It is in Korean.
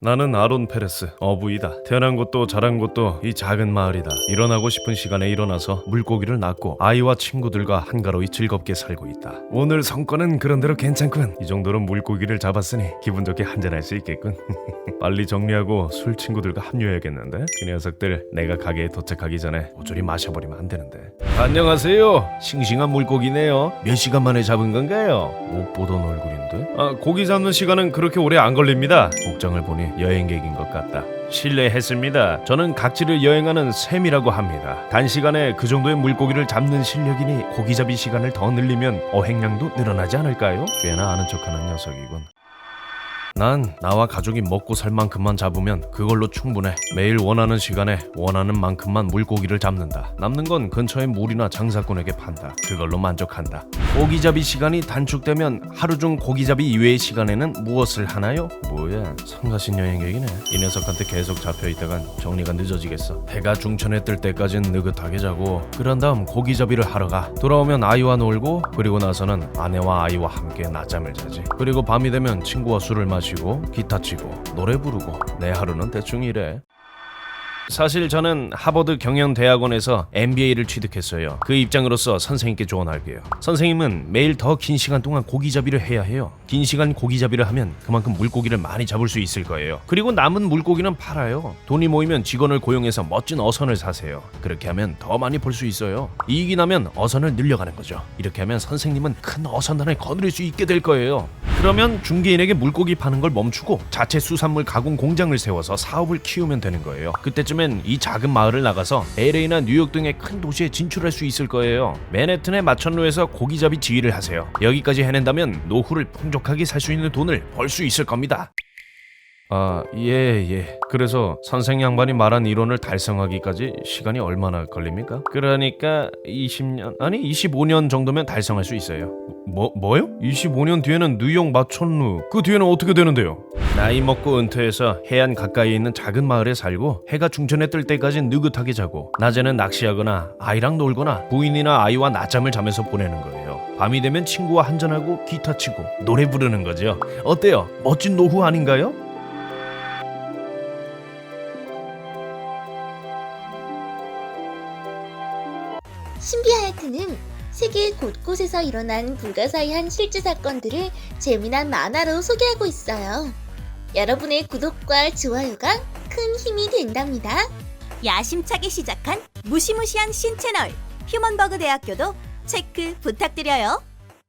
나는 아론 페레스, 어부이다. 태어난 곳도 자란 곳도 이 작은 마을이다. 일어나고 싶은 시간에 일어나서 물고기를 낳고 아이와 친구들과 한가로이 즐겁게 살고 있다. 오늘 성과는 그런대로 괜찮군. 이 정도로 물고기를 잡았으니 기분 좋게 한잔할 수 있겠군. 빨리 정리하고 술 친구들과 합류해야겠는데? 이 녀석들 내가 가게에 도착하기 전에 모조리 마셔버리면 안 되는데. 안녕하세요. 싱싱한 물고기네요. 몇 시간 만에 잡은 건가요? 못 보던 얼굴인데? 아, 고기 잡는 시간은 그렇게 오래 안 걸립니다. 복장을 보니 여행객인 것 같다. 실례했습니다. 저는 각지를 여행하는 샘이라고 합니다. 단시간에 그 정도의 물고기를 잡는 실력이니 고기잡이 시간을 더 늘리면 어획량도 늘어나지 않을까요? 꽤나 아는 척하는 녀석이군. 난 나와 가족이 먹고 살 만큼만 잡으면 그걸로 충분해. 매일 원하는 시간에 원하는 만큼만 물고기를 잡는다. 남는 건 근처의 물이나 장사꾼에게 판다. 그걸로 만족한다. 고기잡이 시간이 단축되면 하루 중 고기잡이 이외의 시간에는 무엇을 하나요? 뭐야, 성가신 여행객이네. 이 녀석한테 계속 잡혀 있다간 정리가 늦어지겠어. 해가 중천에 뜰 때까진 느긋하게 자고 그런 다음 고기잡이를 하러 가. 돌아오면 아이와 놀고 그리고 나서는 아내와 아이와 함께 낮잠을 자지. 그리고 밤이 되면 친구와 술을 마시 고 기타 치고 노래 부르고 내 하루는 대충 이래. 사실 저는 하버드 경영대학원에서 MBA를 취득했어요. 그 입장으로서 선생님께 조언할게요. 선생님은 매일 더 긴 시간 동안 고기잡이를 해야 해요. 긴 시간 고기잡이를 하면 그만큼 물고기를 많이 잡을 수 있을 거예요. 그리고 남은 물고기는 팔아요. 돈이 모이면 직원을 고용해서 멋진 어선을 사세요. 그렇게 하면 더 많이 벌수 있어요. 이익이 나면 어선을 늘려가는 거죠. 이렇게 하면 선생님은 큰 어선단을 거느릴 수 있게 될 거예요. 그러면 중개인에게 물고기 파는 걸 멈추고 자체 수산물 가공 공장을 세워서 사업을 키우면 되는 거예요. 그때쯤엔 이 작은 마을을 나가서 LA나 뉴욕 등의 큰 도시에 진출할 수 있을 거예요. 맨해튼의 마천루에서 고기잡이 지휘를 하세요. 여기까지 해낸다면 노후를 풍족하게 살 수 있는 돈을 벌 수 있을 겁니다. 아, 예, 예. 그래서 선생 양반이 말한 이론을 달성하기까지 시간이 얼마나 걸립니까? 그러니까 20년, 아니 25년 정도면 달성할 수 있어요. 뭐, 뭐요? 25년 뒤에는 뉴욕 마천루. 그 뒤에는 어떻게 되는데요? 나이 먹고 은퇴해서 해안 가까이에 있는 작은 마을에 살고 해가 중천에 뜰 때까지 느긋하게 자고 낮에는 낚시하거나 아이랑 놀거나 부인이나 아이와 낮잠을 자면서 보내는 거예요. 밤이 되면 친구와 한잔하고 기타 치고 노래 부르는 거죠. 어때요? 멋진 노후 아닌가요? 신비하야트는 세계 곳곳에서 일어난 불가사의한 실제 사건들을 재미난 만화로 소개하고 있어요. 여러분의 구독과 좋아요가 큰 힘이 된답니다. 야심차게 시작한 무시무시한 신채널 휴먼버그 대학교도 체크 부탁드려요.